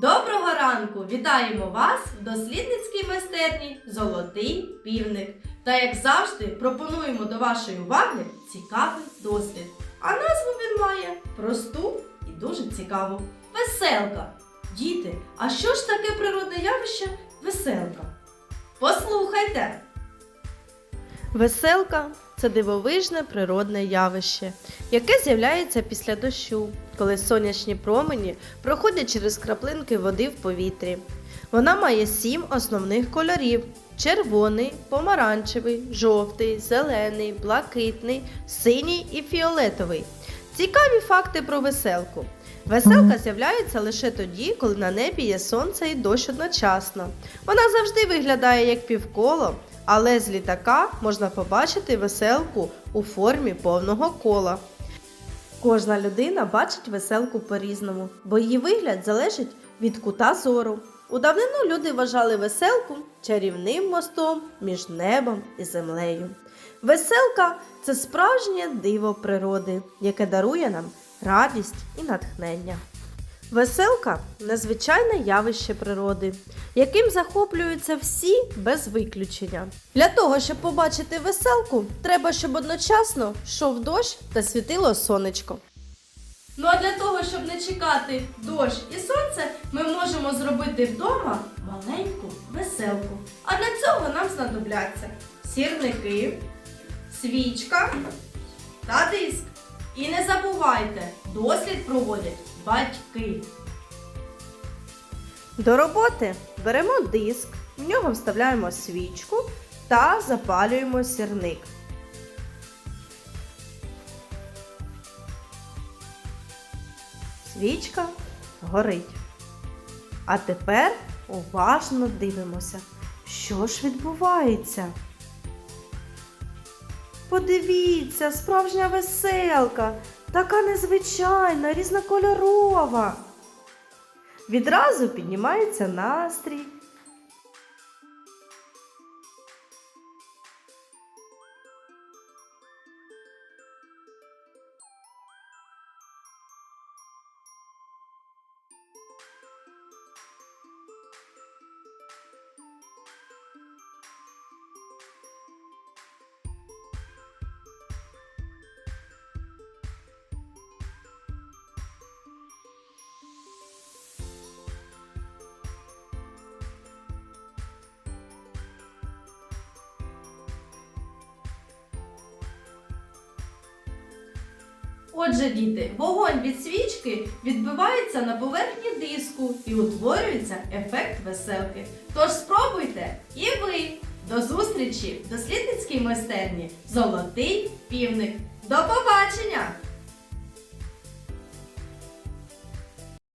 Доброго ранку! Вітаємо вас в дослідницькій майстерні Золотий півник. Та як завжди пропонуємо до вашої уваги цікавий дослід. А назву він має просту і дуже цікаву. Веселка. Діти, а що ж таке природне явище веселка? Послухайте! Веселка це дивовижне природне явище, яке з'являється після дощу, коли сонячні промені проходять через краплинки води в повітрі. Вона має сім основних кольорів: червоний, помаранчевий, жовтий, зелений, блакитний, синій і фіолетовий. Цікаві факти про веселку. Веселка з'являється лише тоді, коли на небі є сонце і дощ одночасно. Вона завжди виглядає як півколо, але з літака можна побачити веселку у формі повного кола. Кожна людина бачить веселку по-різному, бо її вигляд залежить від кута зору. У давнину люди вважали веселку чарівним мостом між небом і землею. Веселка це справжнє диво природи, яке дарує нам радість і натхнення. Веселка незвичайне явище природи, яким захоплюються всі без виключення. Для того, щоб побачити веселку, треба, щоб одночасно йшов дощ та світило сонечко. Ну а для того, щоб не чекати дощ і сонце, ми можемо зробити вдома маленьку веселку. А для цього нам знадобляться сірники, свічка та диск. І не забувайте, дослід проводять батьки. До роботи беремо диск, в нього вставляємо свічку та запалюємо сірник. Свічка горить. А тепер уважно дивимося, що ж відбувається. Подивіться, справжня веселка, така незвичайна, різнокольорова. Відразу піднімається настрій. Отже, діти, вогонь від свічки відбивається на поверхні диску і утворюється ефект веселки. Тож спробуйте і ви! До зустрічі в дослідницькій майстерні Золотий півник. До побачення!